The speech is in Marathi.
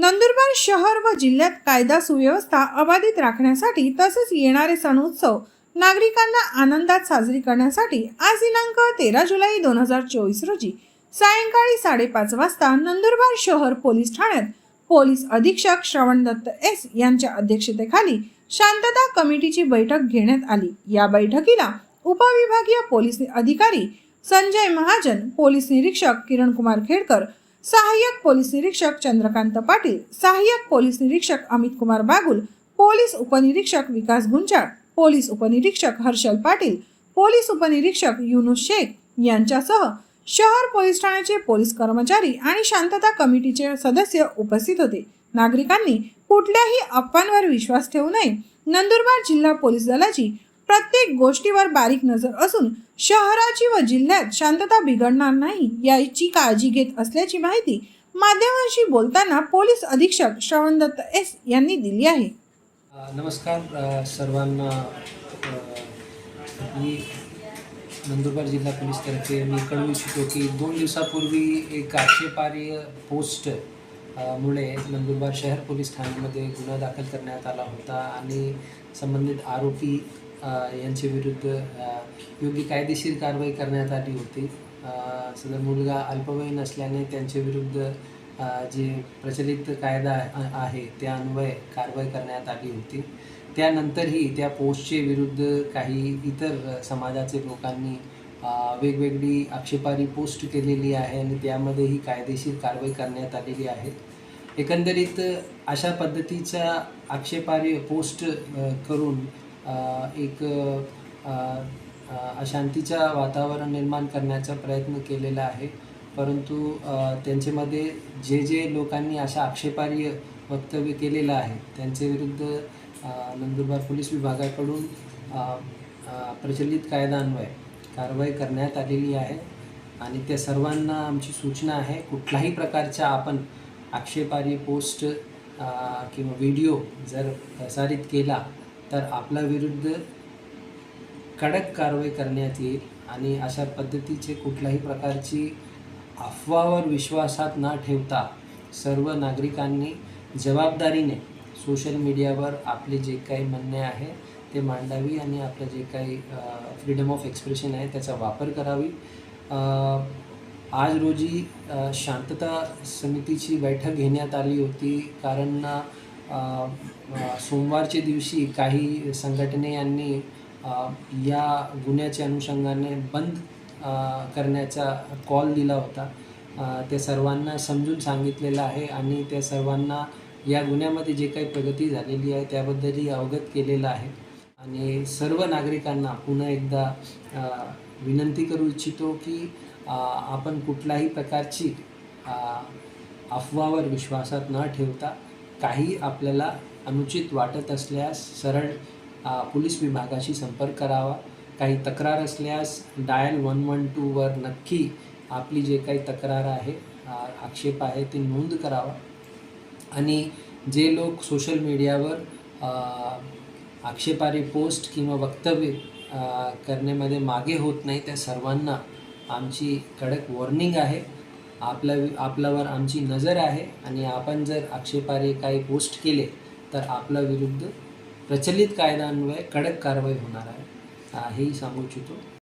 नंदुरबार शहर व जिल्ह्यात कायदा सुव्यवस्था अबाधित राखण्यासाठी तसेच येणारे सण उत्सव नागरिकांना आनंदात साजरी करण्यासाठी आज दिनांक तेरा जुलै दोन हजार चोवीस रोजी सायंकाळी साडेपाच वाजता नंदुरबार शहर पोलीस ठाण्यात पोलीस अधीक्षक श्रवण दत्त एस यांच्या अध्यक्षतेखाली शांतता कमिटीची बैठक घेण्यात आली. या बैठकीला उपविभागीय पोलीस अधिकारी संजय महाजन पोलीस निरीक्षक किरण कुमार खेडकर सहाय्यक पोलीस निरीक्षक चंद्रकांत पाटील सहाय्यक पोलीस निरीक्षक अमित कुमार बागुल पोलीस उपनिरीक्षक विकास गुंजाळ पोलीस उपनिरीक्षक हर्षल पाटील पोलीस उपनिरीक्षक युनुस शेख यांच्यासह शहर पोलीस ठाण्याचे पोलीस कर्मचारी आणि शांतता कमिटीचे सदस्य उपस्थित होते. नागरिकांनी कुठल्याही अफवांवर विश्वास ठेवू नये. नंदुरबार जिल्हा पोलीस दलाची प्रत्येक गोष्टीवर बारीक नजर असून शहराची व जिल्ह्यात शांतता बिघडणार नाही याची काळजी घेत असल्याची माहिती माध्यमांशी बोलताना पोलीस अधीक्षक श्रवणदत्त एस यांनी दिली आहे. नमस्कार सर्वांना मी नंदुरबार जिल्हा पोलीसतर्फे मी कळवू इच्छितो की दोन दिवसापूर्वी एक आक्षेपार्य पोस्ट मुळे नंदुरबार शहर पोलीस ठाण्यामध्ये गुन्हा दाखल करण्यात आला होता आणि संबंधित आरोपी यांच्याविरुद्ध विरुद्ध योग्य कायदेशीर कारवाई करण्यात आली होती. सदर मुलगा अल्पवयीन असल्याने त्यांच्याविरुद्ध जे प्रचलित कायदा आहे त्या अन्वये कारवाई करण्यात आली होती. त्यानंतरही त्या पोस्टचे विरुद्ध काही इतर समाजाचे लोकांनी वेगवेगळी आक्षेपारी पोस्ट केलेली आहे आणि त्यामध्येही कायदेशीर कारवाई करण्यात आलेली आहे. एकंदरीत अशा पद्धतीच्या आक्षेपारी पोस्ट करून एक अ, अशांतीचं वातावरण निर्माण करण्याचा प्रयत्न केलेला आहे. परंतु त्यांच्यामध्ये जे जे लोकांनी अशा आक्षेपार्ह वक्तव्य केलेलं आहे त्यांचे विरुद्ध नंदुरबार पोलीस विभागाकडून प्रचलित कायद्यान्वये कारवाई करण्यात आलेली आहे. आणि त्या सर्वांना आमची सूचना आहे कुठल्याही प्रकारच्या आपण आक्षेपार्ह पोस्ट किंवा व्हिडिओ जर प्रसारित केला तर आपल्या विरुद्ध कडक कारवाई करण्यात येईल आणि अशा पद्धतीचे कुठल्याही प्रकारची अफवावर विश्वासात न ठेवता सर्व नागरिकांनी जबाबदारीने सोशल मीडियावर आपले जे काही म्हणणे आहे ते मांडावी आणि आपलं जे काही फ्रीडम ऑफ एक्सप्रेशन आहे त्याचा वापर करावी. आज रोजी शांतता समितीची बैठक घेण्यात आली होती. कारण सोमवारच्या दिवशी काही संघटने यांनी या गुन्ह्याच्या अनुषंगाने बंद करण्याचा कॉल दिला होता. ते सर्वांना समजून सांगितलेलं आहे आणि त्या सर्वांना या गुन्ह्यामध्ये जे काही प्रगती झालेली आहे त्याबद्दलही अवगत केलेलं आहे. आणि सर्व नागरिकांना पुन्हा एकदा विनंती करू इच्छितो की आपण कुठल्याही प्रकारची अफवावर विश्वासात न ठेवता काही आपल्याला अनुचित वाटत असल्यास सरळ पोलीस विभागाशी संपर्क करावा. काही तक्रार असल्यास डायल वन वन टूवर नक्की आपली जे काही तक्रार आहे आक्षेप आहे ते नोंद करावा. आणि जे लोक सोशल मीडियावर आक्षेपारी पोस्ट किंवा वक्तव्य करण्यामध्ये मागे होत नाही त्या सर्वांना आमची कडक वॉर्निंग आहे. आपल्या आपल्यावर आमची नजर आहे आणि आपण जर आक्षेपारी काही पोस्ट केले तर आपल्या विरुद्ध प्रचलित कायद्यान्वये कडक कारवाई होणार आहे. हेही सांगू इच्छितो.